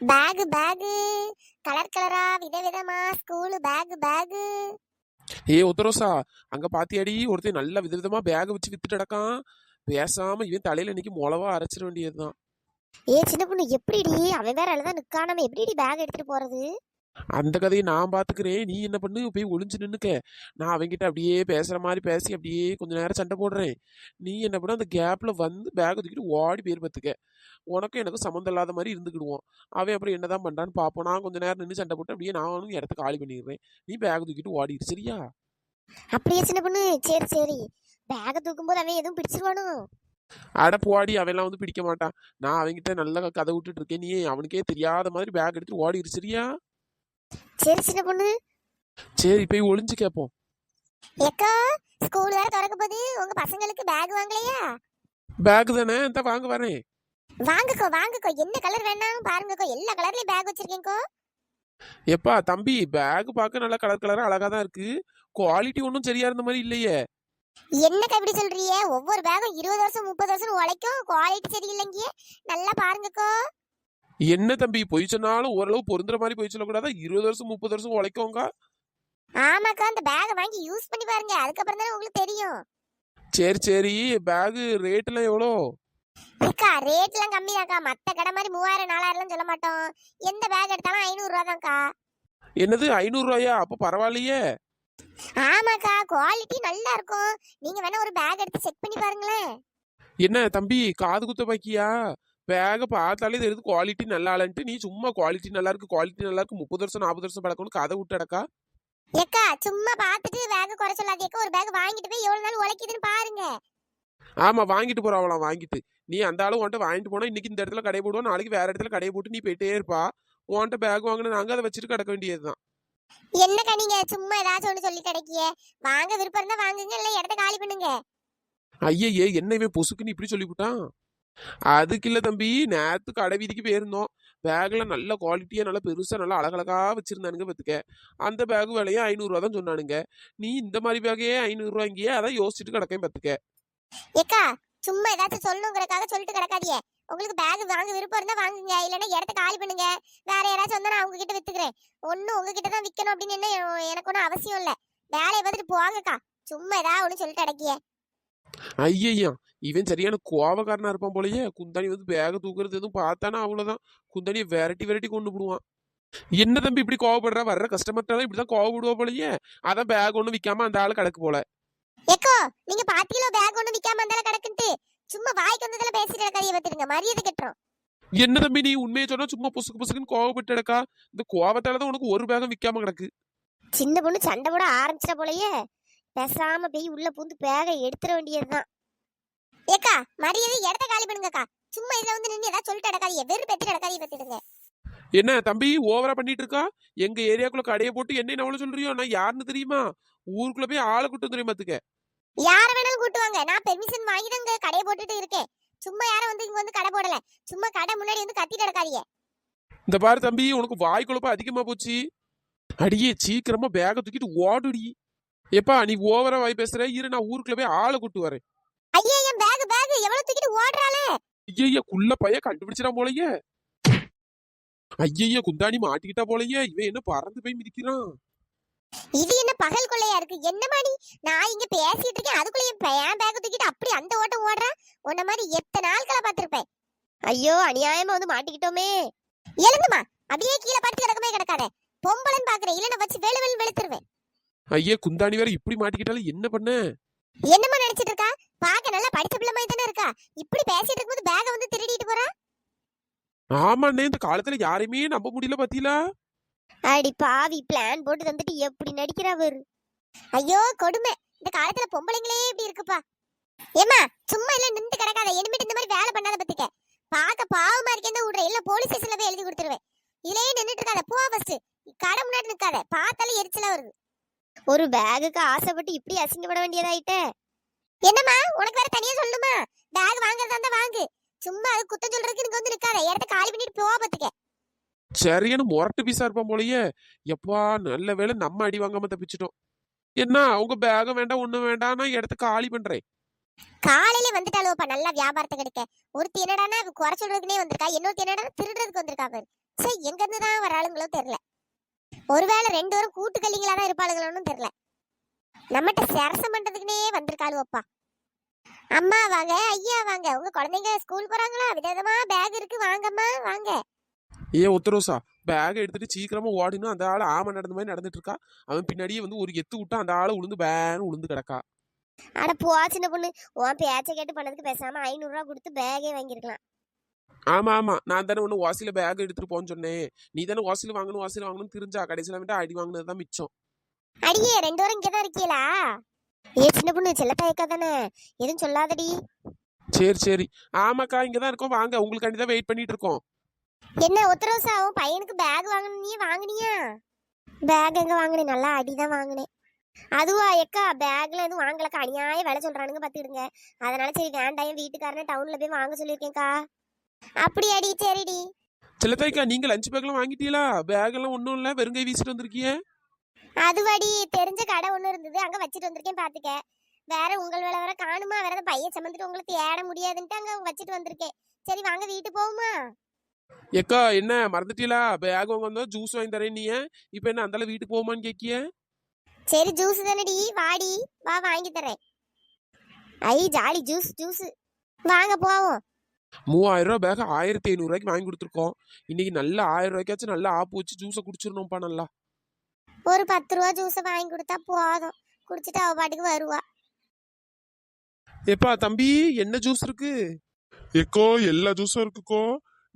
Bag bag colour கலரா விதவிதமா school bag bag ஏ உத்தரோசா அங்க பாத்தியாடி ஒருத்தன் நல்ல விதவிதமா பேக் வச்சு வித்துட்டு கிடக்கான். பேசாம இவன் தலையில இன்னைக்கு மொளவா அரைச்சிட வேண்டியதுதான். ஏ சின்ன பொண்ணு எப்படிடி? அவன் வேற அழகா நிக்கா நம்ம எப்படிடி பேக் எடுத்துட்டு போறது? அந்த கதையை நான் பாத்துக்கிறேன். நீ என்ன பண்ணு? போய் ஒளிஞ்சு நின்னுக்க. நான் அவன்கிட்ட அப்படியே பேசுற மாதிரி பேசி அப்படியே கொஞ்ச நேரம் சண்டை போடுறேன். நீ என்ன பண்ண? அந்த கேப்ல வந்து பேக் தூக்கிட்டு ஓடி பேர் பத்துக்க. உனக்கும் எனக்கு சம்மந்தம் இல்லாத மாதிரி இருந்துக்கிடுவோம் அவன் அப்புறம் என்னதான் பண்றான்னு பாப்போம். நான் கொஞ்ச நேரம் நின்று சண்டை போட்டு அப்படியே நானும் இடத்த காலி பண்ணிடுறேன். நீ பேக் தூக்கிட்டு ஓடிடு சரியா? அப்படியே சின்ன பொண்ணு. சரி சரி. பேக தூக்கும்போது அவன் எதுவும் பிடிச்சிருவானோ? அட போடி அவன்லாம் வந்து பிடிக்க மாட்டான். நான் அவன்கிட்ட நல்லா கதை விட்டுட்டு இருக்கேன். நீ அவனுக்கே தெரியாத மாதிரி பேக் எடுத்துட்டு ஓடிடு சரியா? சரி சின்ன பொண்ணு. சரி போய் ஒளிஞ்சு கேட்போம் ஏக்கா ஸ்கூல் வேற திறக்க போகுது. உங்க பசங்களுக்கு பேக் வாங்கலையா? பேக் தானே? இந்த வாங்க வரேன். வாங்குக்கோ வாங்குக்கோ. என்ன கலர் வேணாலும் பாருங்கக்கோ. எல்லா கலர்லயும் பேக் வச்சிருக்கேன்க்கோ. எப்பா தம்பி பேக் பார்க்க நல்லா கலர் கலரா அழகா தான் இருக்கு. குவாலிட்டி ஒன்றும் சரியா இருந்த மாதிரி இல்லையே. என்னக்கா இப்படி சொல்றீங்க? ஒவ்வொரு பேகும் இருபது வருஷம் முப்பது வருஷம் உழைக்கும். குவாலிட்டி சரியில்லைங்க நல்லா பாருங்கக்கோ. என்ன தம்பி பொய் சொன்னாலும் ஓரளவு பொருந்துற மாதிரி பொய் சொல்லக்கூடாதா? இருபது வருஷம் முப்பது வருஷம் உழைக்கோங்க ஆமாக்கா அந்த பேகை வாங்கி யூஸ் பண்ணி பாருங்க. அதுக்கப்புறம் தானே உங்களுக்கு தெரியும். சரி சரி. பேகு ரேட்லாம் எவ்வளோ? அக்கா ரேட்லாம் கம்மிதாக்கா மத்த கடை மாதிரி மூவாயிரம் நாலாயிரம்லாம் சொல்ல மாட்டோம். எந்த பேக் எடுத்தாலும் ஐநூறு ரூபா தான்க்கா என்னது ஐநூறுரூவாயா? அப்போ பரவாயில்லையே. ஆமாக்கா குவாலிட்டி நல்லா இருக்கும். நீங்க வேணா ஒரு பேக் எடுத்து செக் பண்ணி பாருங்களேன். என்ன தம்பி காது குத்த பாக்கியா? பேகை பார்த்தாலே தெரியுது குவாலிட்டி நல்லா இல்லைன்ட்டு நீ சும்மா குவாலிட்டி நல்லா இருக்கு குவாலிட்டி நல்லா இருக்கு முப்பது வருஷம் நாற்பது வருஷம் பழக்கம்னு கதை விட்டடக்கா ஏக்கா சும்மா பார்த்துட்டு பேக் குறை சொல்லாதேக்கா ஒரு பேக் வாங்கிட்டு போய் எவ்வளவு நாள் உழைக்குதுன்னு பாருங்க. ஆமா வாங்கிட்டு போறாவலாம் வாங்கிட்டு. நீ அந்த ஆளு உன்ட்ட வாங்கிட்டு போனா இன்னைக்கு இந்த இடத்துல கடை போடுவோம் நாளைக்கு வேற இடத்துல கடையை போட்டு நீ போயிட்டே இருப்பா. உன்ட்ட பேக் வாங்கின நாங்க அதை வச்சுட்டு கிடக்க வேண்டியதுதான். என்னக்கா நீங்க சும்மா ஏதாச்சும் ஒன்று சொல்லி கிடைக்கிய? வாங்க விருப்பம் இருந்தா வாங்குங்க இல்ல இடத்த காலி பண்ணுங்க. ஐயையே என்ன இவன் பொசுக்குன்னு இப்படி சொல்லிவிட்டான்? அதுக்கு இல்லை தம்பி நேற்று கடை வீதிக்கு போயிருந்தோம். பேக்ல நல்ல குவாலிட்டியா நல்லா பெருசா நல்லா அழகழகா வச்சிருந்தானுங்க பார்த்துக்க அந்த பேக் விலையும் ஐநூறுரூவா தான் சொன்னானுங்க. நீ இந்த மாதிரி பேக்கையே ஐநூறுரூவாங்கியே அதான் யோசிச்சுட்டு கிடக்கேன் பார்த்துக்க ஏக்கா சும்மா ஏதாச்சும் சொல்லணுங்கிறக்காக சொல்லிட்டு கிடக்காதியே உங்களுக்கு பேக் வாங்க விருப்பம் இருந்தா வாங்குங்க. இல்லைன்னா இடத்த காலி பண்ணுங்க. வேற யாராச்சும் வந்தா நான் உங்ககிட்ட வித்துக்கிறேன். ஒன்னும் உங்ககிட்ட தான் விற்கணும் அப்படின்னு என்ன எனக்கு ஒன்றும் அவசியம் இல்லை. வேலையை பார்த்துட்டு போங்கக்கா. சும்மா ஏதாவது ஒன்று சொல்லிட்டு அடக்கியே. ஐயய்யா இவன் சரியான கோவக்காரனா இருப்பான் போலயே. குந்தாணி வந்து பேக தூக்குறது எதுவும் பார்த்தானா அவ்வளவுதான். குந்தாணியை விரட்டி விரட்டி கொண்டு போடுவான். என்ன தம்பி இப்படி கோவப்படுற? வர்ற கஸ்டமர்ட்டாலும் இப்படிதான் கோவப்படுவா போலயே. அதான் பேக் ஒன்றும் விற்காம அந்த ஆளு கிடக்கு போல. ஏக்கோ நீங்க பாத்தீங்களோ பேக் ஒன்றும் விற்காம இருந்தாலும் கிடக்குன்ட்டு சும்மா வாய்க்கு வந்ததுல பேசிட்டு இருக்காதீங்க பார்த்துருங்க மரியாதை கட்டுறோம் என்ன தம்பி நீ உண்மையை சொன்னா சும்மா புசுக்கு புசுக்குன்னு கோவப்பட்டு கிடக்கா? இந்த கோவத்தால தான் உனக்கு ஒரு பேகம் விற்காம கிடக்கு. சின்ன பொண்ணு சண்டை போட ஆரம்பிச்சிட்ட போலயே. பேசாம போய் உள்ள பூந்து பேக எடுத்துட வேண்டியதுதான். ஏக்கா மரியாதை இடத்த காலி பண்ணுங்கக்கா. சும்மா இதுல வந்து நின்று ஏதாவது சொல்லிட்டு அடக்காதீங்க வெறும் பெத்து அடக்காதீங்க பத்திடுங்க என்ன தம்பி ஓவரா பண்ணிட்டு இருக்கா? எங்க ஏரியாக்குள்ள கடையை போட்டு என்ன எவ்வளவு சொல்றியோ? நான் யாருன்னு தெரியுமா? ஊருக்குள்ள போய் ஆளை கூட்டம் தெரியுமா பாத்துக்க யார வேணாலும் கூட்டுவாங்க நான் பெர்மிஷன் வாங்கி தான் இங்க கடையை போட்டுட்டு இருக்கேன். சும்மா யாரும் வந்து இங்க வந்து கடை போடல. சும்மா கடை முன்னாடி வந்து கத்திட்டு அடக்காதீங்க இந்த பாரு தம்பி உனக்கு வாய் குழப்பம் அதிகமா போச்சு. அடியே சீக்கிரமா பேக தூக்கிட்டு ஓடுடி. எப்பா நீ ஓவரா வாய் பேசுற இரு நான் ஊருக்குள்ள போய் ஆளை கூட்டு வரேன். ஐயா என் பேக் பேக் எவ்வளவு தூக்கிட்டு ஓடுறாளே? ஐயய்யா குள்ள பைய கண்டுபிடிச்சிடா போலயே. ஐயய்யா குந்தாணி மாட்டிக்கிட்டா போலயே. இவன் என்ன பறந்து போய் மிதிக்கிறான்? இது என்ன பகல் கொள்ளையா இருக்கு? என்ன மாடி நான் இங்க பேசிட்டு இருக்கேன். அதுக்குள்ள என் பே- என் பேக் தூக்கிட்டு அப்படி அந்த ஓட்டம் ஓடுறான் உன்ன மாதிரி எத்தனை நாட்களை பார்த்திருப்பேன்? ஐயோ அநியாயமா வந்து மாட்டிக்கிட்டோமே. எழுந்துமா. அப்படியே கீழே படுத்து கிடக்கமே கிடக்காத. பொம்பளைன்னு பாக்குறேன். இல்லைன்னா வச்சு வெளு வெளு வெளுத்துருவேன். ஐயே குந்தாணி வேற இப்படி மாட்டிக்கிட்டாலும் என்ன பண்ண? என்னம்மா நினைச்சிட்டு இருக்கா பாக்க நல்லா படிச்ச பிள்ளை மாதிரி தானே இருக்கா? இப்படி பேசிட்டு இருக்கும்போது பேக வந்து திருடிட்டு போறா? ஆமாண்ணே இந்த காலத்துல யாரையுமே நம்ப முடியல பாத்தீங்களா? அடி பாவி பிளான் போட்டு தந்துட்டு எப்படி நடிக்கிறா பாரு. ஐயோ கொடுமை. இந்த காலத்துல பொம்பளைங்களே இப்படி இருக்குப்பா. ஏமா சும்மா இல்ல நின்று கிடக்காத. இனிமேட்டு இந்த மாதிரி வேலை பண்ணாத பத்திக்க. பாக்க பாவமா இருக்கேன் விடுற இல்ல போலீஸ் ஸ்டேஷன்ல போய் எழுதி கொடுத்துருவேன். இதுலயே நின்னுட்டு இருக்காத. போ ஃபர்ஸ்ட் கடை முன்னாடி நிக்காத. பார்த்தாலே எரிச்சலா வருது. ஒரு பேகுக்கு ஆசைப்பட்டு இப்படி அசிங்கப்பட வேண்டியதாயிட்டே. என்னம்மா? உனக்கு வேற தனியா சொல்லணுமா? பேக் வாங்குறதா இருந்தா வாங்கு. சும்மா அது குத்தம் சொல்றதுக்கு நீங்க வந்து நிக்காத. இடத்த காலி பண்ணிட்டு போ பத்துக்க. சரியான முரட்டு பீஸா இருப்பான் போலயே. எப்பா நல்ல வேளை நம்ம அடி வாங்காம தப்பிச்சிட்டோம். என்ன அவங்க பேகம் வேண்டாம் ஒண்ணும் வேண்டாம் நான் இடத்த காலி பண்றேன். காலையில வந்துட்டாலும்ப்பா நல்லா வியாபாரத்தை கிடைக்க. ஒருத்தி என்னடான்னா குறை சொல்றதுக்குனே வந்திருக்கா இன்னொருத்தி என்னடா திருடுறதுக்கு வந்திருக்கா பாரு. சே எங்க இருந்து தான் வர ஆளுங்களோ தெரியல. ஒருவேளை ரெண்டு பேரும் கூட்டு கல்லிங்களா தான் இருப்பாளுங்களோன்னு தெரியல. நம்மகிட்ட சரசம் பண்றதுக்குனே வந்திருக்காளுவப்பா அம்மா வாங்க ஐயா வாங்க. உங்க குழந்தைங்க ஸ்கூல் போறாங்களா? விதவிதமா பேக் இருக்கு. வாங்கம்மா வாங்க. ஏ உத்தரோசா பேக் எடுத்துட்டு சீக்கிரமா ஓடினும் அந்த ஆள் ஆமை நடந்த மாதிரி நடந்துட்டு இருக்கா? அவன் பின்னாடியே வந்து ஒரு எத்து விட்டா அந்த ஆளை உளுந்து பேன்னு உளுந்து கிடக்கா. அட போ சின்ன பொண்ணு. உன் பேச்சை கேட்டு பண்ணதுக்கு பேசாம ஐநூறுரூவா கொடுத்து பேக்கே வாங்கியிருக்கலாம். ஆமா ஆமா. நான் தானே ஒன்று வாசியில பேக் எடுத்துட்டு போன்னு சொன்னேன். நீ தானே வாசியில வாங்கணும் வாசியில வாங்கணும் தெரிஞ்சா கடைசியில வந்துட்டு அடி வாங்கினது தான் மிச்சம். அடியே ரெண்டு வாரம் இங்கே தான் இருக்கீங்களா ஏ சின்ன பொண்ணு செல்லத்தாயக்கா தானே. எதுவும் சொல்லாதடி. சரி சரி. ஆமாக்கா இங்க தான் இருக்கோம். வாங்க உங்களுக்காண்டி தான் வெயிட் பண்ணிட்டு இருக்கோம். என்ன உத்தரவுசா உன் பையனுக்கு பேக் வாங்கணும் நீ வாங்குனியா? பேக் எங்க வாங்கினேன்? நல்லா அடி தான் வாங்கினேன். அதுவா எக்கா பேக்ல எதுவும் வாங்கலக்கா. அநியாய விலை சொல்றானுங்க பார்த்துடுங்க அதனால சரி வேண்டாம். வீட்டுக்காரனை டவுன்ல போய் வாங்க சொல்லியிருக்கேன்க்கா. அப்படியாடி சரிடி. செல்லத்தாய்க்கா நீங்க லஞ்ச் பேக்லாம் வாங்கிட்டீங்களா? பேக் எல்லாம் ஒன்றும் இல்லை வெறுங்கை வீசிட்டு வந்திருக்கீங்க அதுவாடி தெரிஞ்ச கடை ஒன்று இருந்தது. அங்க வச்சுட்டு வந்திருக்கேன் பாத்துக்க. வேற உங்கள் வேலை வேற காணுமா? வேற அந்த பையன் சம்மந்துட்டு உங்களுக்கு தேட முடியாதுன்ட்டு அங்க வச்சுட்டு வந்திருக்கேன். சரி வாங்க வீட்டு போகுமா எக்கா என்ன மறந்துட்டீங்களா பேக் வாங்க வந்தோம் ஜூஸ் வாங்கி தரேன் நீ இப்போ என்ன அந்தால வீட்டுக்கு போகுமான்னு கேக்கிய? சரி ஜூஸ் தானடி. வாடி வா வாங்கி தரேன். ஐ ஜாலி ஜூஸ் ஜூஸ் வாங்க போவோம். மூவாயிரம் ரூபாய் பேக் ஆயிரத்தி ஐநூறுரூவாய்க்கு வாங்கி கொடுத்துருக்கோம். இன்னைக்கு நல்ல ஆயிரம் ரூபாய்க்காச்சும் நல்லா ஆப்பு வச்சு ஜூஸை குடிச்சிடணும்ப்பா நல்லா. ஒரு பத்து ரூபா ஜூஸை வாங்கி கொடுத்தா போதும். குடிச்சிட்டு அவ பாட்டுக்கு வருவா. எப்பா தம்பி என்ன ஜூஸ் இருக்கு? எக்கோ எல்லா ஜூஸும் இருக்குக்கோ.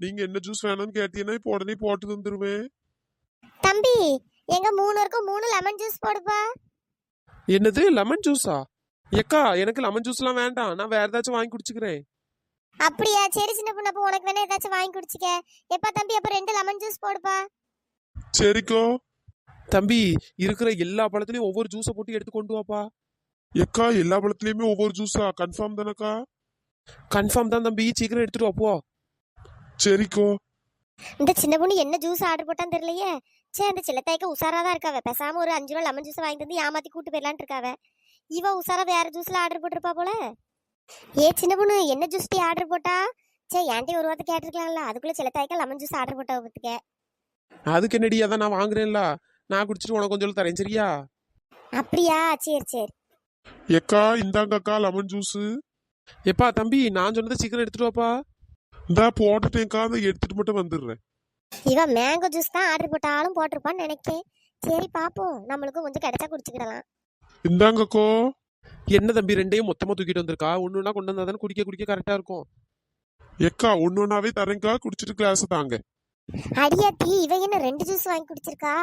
நீங்க என்ன ஜூஸ் வேணும்னு கேட்டீங்கன்னா இப்போ உடனே போட்டு தந்துருவேன். தம்பி எங்க மூணு இருக்கும் மூணு லெமன் ஜூஸ் போடுப்பா. என்னது லெமன் ஜூஸா எக்கா எனக்கு லெமன் ஜூஸ்லாம் வேண்டாம். நான் வேற ஏதாச்சும் வாங்கி குடிச்சுக்கிறேன். அப்படியா? சரி சின்ன பொண்ணு அப்போ உனக்கு வேணா ஏதாச்சும் வாங்கி குடிச்சிக்க. எப்பா தம்பி அப்ப ரெண்டு லெமன் ஜூஸ் போடுப்பா. சரிக்கோ. தம்பி இருக்கிற எல்லா பழத்துலயும் ஒவ்வொரு ஜூஸை போட்டு எடுத்து கொண்டு வாப்பா. எக்கா எல்லா பழத்துலயுமே ஒவ்வொரு ஜூஸா கன்ஃபார்ம் தானக்கா? கன்ஃபார்ம் தான் தம்பி. சீக்கிரம் எடுத்துட்டு வா போ சரிக்கோ. இந்த சின்ன பொண்ணு என்ன ஜூஸ் ஆர்டர் போட்டான்னு தெரியலையே. சே அந்த சில்லத்தாய்க்க உசாரா தான் இருக்காவ. பேசாம ஒரு அஞ்சு ரூபா லெமன் ஜூஸ் வாங்கி வந்து ஏமாத்தி கூட்டு போயிடலான்னு இருக்காவ. இவ உசாரா வேற ஜூஸ்ல ஆர்டர் போட்டிருப்பா போல. ஏ சின்ன பொண்ணு என்ன ஜூஸ் டீ ஆர்டர் போட்டா? சே என்கிட்ட ஒரு வார்த்தை கேட்டிருக்கலாம்ல? அதுக்குள்ள சில்லத்தாய்க்க லெமன் ஜூஸ் ஆர்டர் போட்டா பத்துக்க அதுக்கு என்னடி அதான் நான் வாங்குறேன்ல. நான் குடிச்சிட்டு உனக்கு கொஞ்சம் தரேன் சரியா? அப்படியா? சரி சரி. எக்கா இந்தாங்கக்கா லெமன் ஜூஸ் எப்பா தம்பி நான் சொன்னதை சீக்கிரம் எடுத்துட்டு வாப்பா. இந்தா போட்டுட்டேன்க்கா அதை எடுத்துட்டு மட்டும் வந்துடுறேன். இவ மேங்கோ ஜூஸ் தான் ஆர்டர் போட்டாலும் போட்டிருப்பான்னு நினைக்கேன். சரி பாப்போம். நம்மளுக்கும் கொஞ்சம் கிடைச்சா குடிச்சுக்கிடலாம். இந்தாங்கக்கோ என்ன தம்பி ரெண்டையும் மொத்தமா தூக்கிட்டு வந்திருக்கா? ஒண்ணுனா கொண்டு வந்தா தானே குடிக்க குடிக்க கரெக்டா இருக்கும். எக்கா ஒன்னு ஒன்னாவே தரேன்க்கா. குடிச்சிட்டு கிளாஸ் தாங்க. அடியாத்தி இவ என்ன ரெண்டு ஜூஸ் வாங்கி குடிச்சிருக்கா?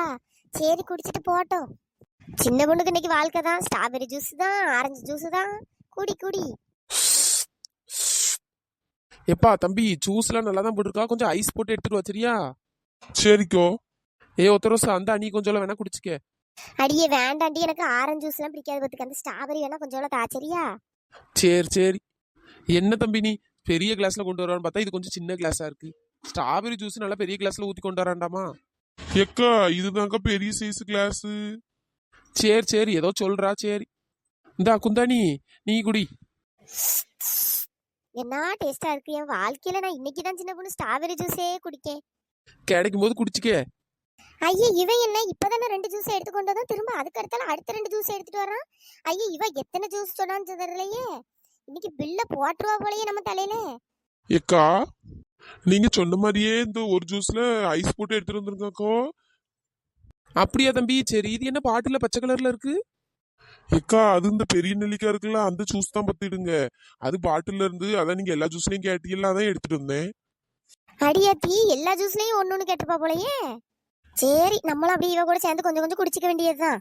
சரி குடிச்சிட்டு போட்டோம் சின்ன பொண்ணுக்கு இன்னைக்கு வாழ்க்கை தான். ஸ்ட்ராபெரி ஜூஸ் தான் ஆரஞ்சு ஜூஸ் தான். குடி குடி. எப்பா தம்பி ஜூஸ்லாம் நல்லா தான் போட்டிருக்கா? கொஞ்சம் ஐஸ் போட்டு எடுத்துட்டு வா சரியா? சரிக்கோ. ஏ ஒத்தரோசா அந்த நீ கொஞ்சம் வேணா குடிச்சுக்க. அடியே வேண்டாண்டி. எனக்கு ஆரஞ்சு ஜூஸ்லாம் பிடிக்காது பத்துக்கு. அந்த ஸ்ட்ராபெரி வேணா கொஞ்சம் தா சரியா? சரி சரி. என்ன தம்பி நீ? பெரிய கிளாஸ்ல கொண்டு வரான்னு பார்த்தா இது கொஞ்சம் சின்ன கிளாஸா இருக்கு. ஸ்ட்ராபெரி ஜூஸ் நல்லா பெரிய கிளாஸ்ல ஊத்தி கொண்டு வராண்டாமா? எக்கா இதுதாங்க பெரிய சைஸ் கிளாஸ் சரி சரி. ஏதோ சொல்றா சரி. இந்தா குந்தாணி நீ குடி. என்ன டேஸ்டா இருக்கு? என் வாழ்க்கையில நான் இன்னைக்கு தான் சின்ன பொண்ணு ஸ்ட்ராபெரி ஜூஸே குடிக்கேன். கிடைக்கும் போது குடிச்சுக்க. ஐயா இவன் என்ன? இப்பதானே ரெண்டு ஜூஸ் எடுத்து கொண்டு வந்தா திரும்ப அதுக்கு அடுத்தால அடுத்த ரெண்டு ஜூஸ் எடுத்துட்டு வரான் ஐயா இவ எத்தனை ஜூஸ் சொன்னான்னு தெரியலையே. இன்னைக்கு பில்ல போட்டுருவா போலயே நம்ம தலையில. எக்கா நீங்க சொன்ன மாதிரியே இந்த ஒரு ஜூஸ்ல ஐஸ் போட்டு எடுத்துட்டு வந்துருங்கக்கோ அப்படியா தம்பி? சரி இது என்ன பாட்டில பச்சை கலர்ல இருக்கு? எக்கா அது இந்த பெரிய நெல்லிக்காய் இருக்குல்ல அந்த ஜூஸ் தான் பத்திடுங்க. அது பாட்டில்ல இருந்து அதான் நீங்க எல்லா ஜூஸ்லயும் கேட்டீங்கல்ல அதான் எடுத்துட்டு வந்தேன். அடியாத்தி எல்லா ஜூஸ்லயும் ஒண்ணு ஒண்ணு கேட்டுப்பா போலயே. சரி நம்மளும் அப்படியே இவ கூட சேர்ந்து கொஞ்சம் கொஞ்சம் குடிச்சிக்க வேண்டியதுதான்.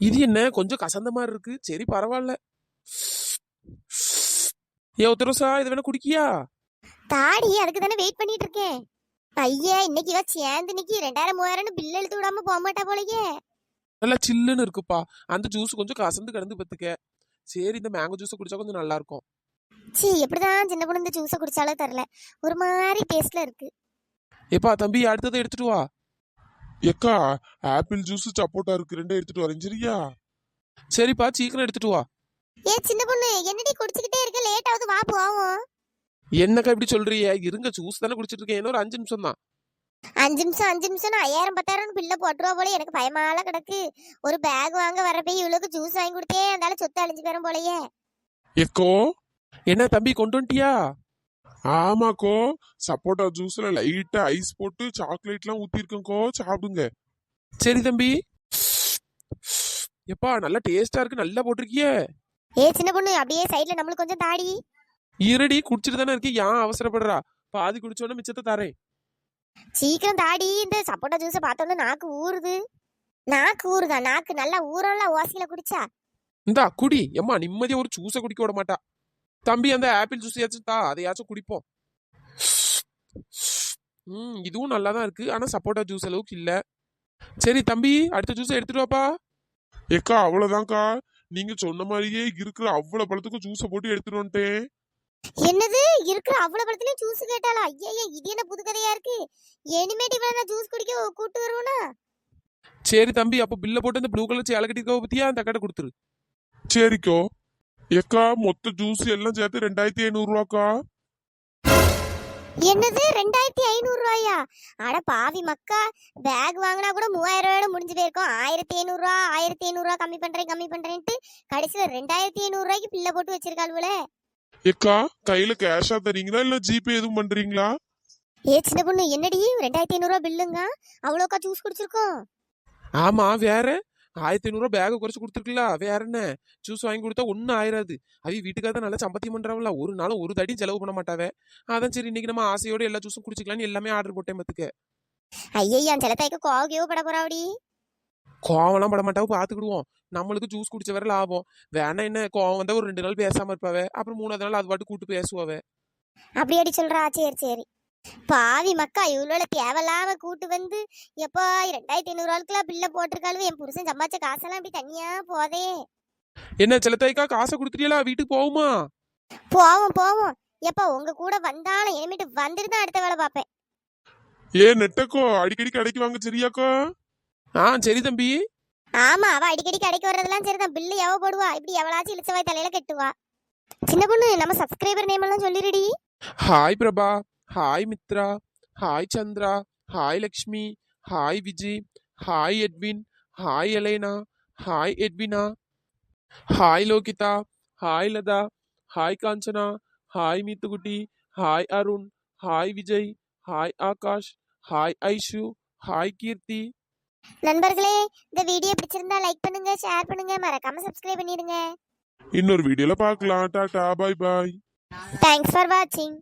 இது என்ன? கொஞ்சம் கசந்த மாதிரி இருக்கு. சரி பரவாயில்ல. ஏ ஒத்தரோசா இது வேணா குடிக்கியா? தாடி அதுக்கு தானே வெயிட் பண்ணிட்டு இருக்கேன். ஐயா இன்னைக்கு இவ சேர்ந்து இன்னைக்கு ரெண்டாயிரம் மூவாயிரம்னு பில் எழுத்து விடாம போக மாட்டா போலயே. நல்லா சில்லுன்னு இருக்குப்பா. அந்த ஜூஸ் கொஞ்சம் கசந்து கிடந்து பத்துக்க. சரி இந்த மேங்கோ ஜூஸ் குடிச்சா கொஞ்சம் நல்லா இருக்கும். சீ எப்படிதான் சின்ன பொண்ணு இந்த ஜூஸை குடிச்சாலும் தெரில ஒரு மாதிரி டேஸ்ட்ல இருக்கு. ஏப்பா தம்பி அடுத்ததை எடுத்துட்டு வா. எக்கா ஆப்பிள் ஜூஸ் சப்போட்டா இருக்கு ரெண்டும் எடுத்துட்டு வரேன் சரியா? சரிப்பா சீக்கிரம் எடுத்துட்டு வா. ஏ சின்ன பொண்ணு என்னடி குடிச்சுக்கிட்டே இருக்க? லேட் ஆகுது வா போவோம். என்னக்கா இப்படி சொல்றியே இருங்க ஜூஸ் தானே குடிச்சிட்டு இருக்கேன். இன்னும் ஒரு அஞ்சு நிமிஷம் தான் அஞ்சு நிமிஷம் அஞ்சு நிமிஷம் ஐயாயிரம் பத்தாயிரம் பில்ல போட்டுருவா போல எனக்கு பயமால கிடக்கு. ஒரு பேக் வாங்க வரப்ப இவளுக்கு ஜூஸ் வாங்கி கொடுத்தே அந்தால சொத்து அழிஞ்சு போயிரும் போலயே. எக்கோ என்ன தம்பி கொண்டு வந்துட்டியா? ஆமாக்கோ சப்போட்டா ஜூஸ்ல லைட்டா ஐஸ் போட்டு சாக்லேட்லாம் ஊத்திருக்கேன்க்கோ சாப்பிடுங்க. சரி தம்பி. எப்பா நல்லா டேஸ்டா இருக்கு நல்லா போட்டிருக்கியே. ஏ சின்ன பொண்ணு அப்படியே சைடுல நம்மளுக்கு கொஞ்சம் தாடி. ஈரடி குடிச்சிட்டு தானே இருக்கு ஏன் அவசரப்படுறா? பாதி குடிச்சோன்னே மிச்சத்தை தரேன். சீக்கிரம் தாடி இந்த சப்போட்டா ஜூஸை பார்த்தோன்னே நாக்கு ஊறுது. நாக்கு ஊறுதா நாக்கு நல்லா ஊறல ஓசியில குடிச்சா. இந்தா குடி. எம்மா நிம்மதியா ஒரு ஜூஸை குடிக்க விட மாட்டா. தம்பி அந்த ஆப்பிள் ஜூஸ் ஏச்சும் தா அதையாச்சும் குடிப்போம். ம் இதுவும் நல்லா தான் இருக்கு. ஆனா சப்போட்டா ஜூஸ் அளவுக்கு இல்ல. சரி தம்பி அடுத்த ஜூஸ் எடுத்துட்டு வாப்பா. எக்கா அவ்வளவுதான்க்கா. நீங்க சொன்ன மாதிரியே இருக்கிற அவ்வளவு பழத்துக்கும் ஜூஸை போட்டு எடுத்துட்டு வந்துட்டேன். என்னது? இருக்கிற அவ்வளவு பழத்துலயும் ஜூஸ் கேட்டாளா? ஐயா இது என்ன புது கதையா இருக்கு? இனிமேட்டு இவ்வளவு நான் ஜூஸ் குடிக்க கூட்டு வருவனா சரி தம்பி அப்போ பில்ல போட்டு அந்த ப்ளூ கலர் சேலை கட்டிருக்க பத்தியா? அந்த கடை கொடுத்துரு. சரிக்கோ. எக்கா மொத்த ஜூஸ் எல்லாம் சேர்த்து ரெண்டாயிரத்தி ஐநூறு ரூபாக்கா? என்னது ரெண்டாயிரத்தி ஐநூறு ரூபாயா? அட பாவி மக்கா பேக் வாங்கினா கூட மூவாயிரம் ரூபாயோட முடிஞ்சு போயிருக்கோம். ஆயிரத்தி ஐநூறு ரூபா ஆயிரத்தி ஐநூறு ரூபா கம்மி பண்றேன் கம்மி பண்றேன்ட்டு கடைசியில ரெண்டாயிரத்தி ஐநூறு ரூபாய்க்கு பில்ல போட்டு வச்சிருக்காளுவல எக்கா கையில கேஷா தரீங்களா இல்ல ஜிபே எதுவும் பண்றீங்களா? ஏ சின்ன பொண்ணு என்னடி? ரெண்டாயிரத்தி ஐநூறு ரூபா பில்லுங்க? அவ்வளோக்கா ஜூஸ் குடிச்சிருக்கோம். ஆமா வேற? ஆயிரத்தி ஐநூறுரூவா பேக குறைச்சு கொடுத்துருக்கல? வேற என்ன? ஜூஸ் வாங்கி கொடுத்தா ஒன்றும் ஆயிராது. அவ வீட்டுக்காக தான் நல்லா சம்பத்தியம் பண்றாங்களா ஒரு நாளும் ஒரு தடி செலவு பண்ண மாட்டாவே. அதான் சரி இன்னைக்கு நம்ம ஆசையோட எல்லா ஜூஸும் குடிச்சிக்கலாம்னு எல்லாமே ஆர்டர் போட்டேன் பத்துக்க. ஐயா சில தாய்க்கு கோவகையோ பட போறாவடி. கோவம்லாம் பட மாட்டாவோ பார்த்துக்கிடுவோம் நம்மளுக்கு ஜூஸ் குடிச்ச வரை லாபம். வேணா என்ன கோவம் வந்தா ஒரு ரெண்டு நாள் பேசாம இருப்பாவே. அப்புறம் மூணாவது நாள் அது பாட்டு கூட்டு பேசுவாவே. அப்படியாடி சொல்றா? சரி சரி. பாவி மக்கா இவ்வளோ தேவையில்லாம கூட்டு வந்து எப்பா ரெண்டாயிரத்தி ஐநூறு ரூபாய்க்குலாம் பில்ல போட்டிருக்காளுவோ. என் புருஷன் சம்பாதிச்ச காசெல்லாம் இப்படி தனியா போதே. என்ன செல்லத்தாய்க்கா காசை கொடுத்துட்டீங்களா வீட்டுக்கு போகுமா போவோம் போவோம். எப்பா உங்க கூட வந்தாலும் இனிமேட்டு வந்துட்டு தான் அடுத்த வேலை பார்ப்பேன். ஏ நெட்டக்கோ அடிக்கடி கடைக்கு வாங்க சரியாக்கோ? ஆ சரி தம்பி. ஆமா அவ அடிக்கடி கடைக்கு வர்றதெல்லாம் சரிதான். பில்லு எவ போடுவா? இப்படி எவளாச்சும் இழுச்சவாய் தலையில கட்டுவா. சின்ன பொண்ணு நம்ம சப்ஸ்கிரைபர் நேம் எல்லாம் சொல்லிடுடி hi Prabha. Hi Mithra hi Chandra hi Lakshmi hi Vijay hi Edwin hi Elaina hi Edwina hi Lohitha hi Latha hi Kanchana hi Meethukutti hi Arun hi Vijay hi Akash hi Aishu hi Keerthi நண்பர்களே இந்த video பிடிச்சிருந்தா like பண்ணுங்க share பண்ணுங்க. மறக்காம subscribe பண்ணிடுங்க. இன்னொரு வீடியோல பார்க்கலாம். Tata bye bye thanks for வாட்சிங்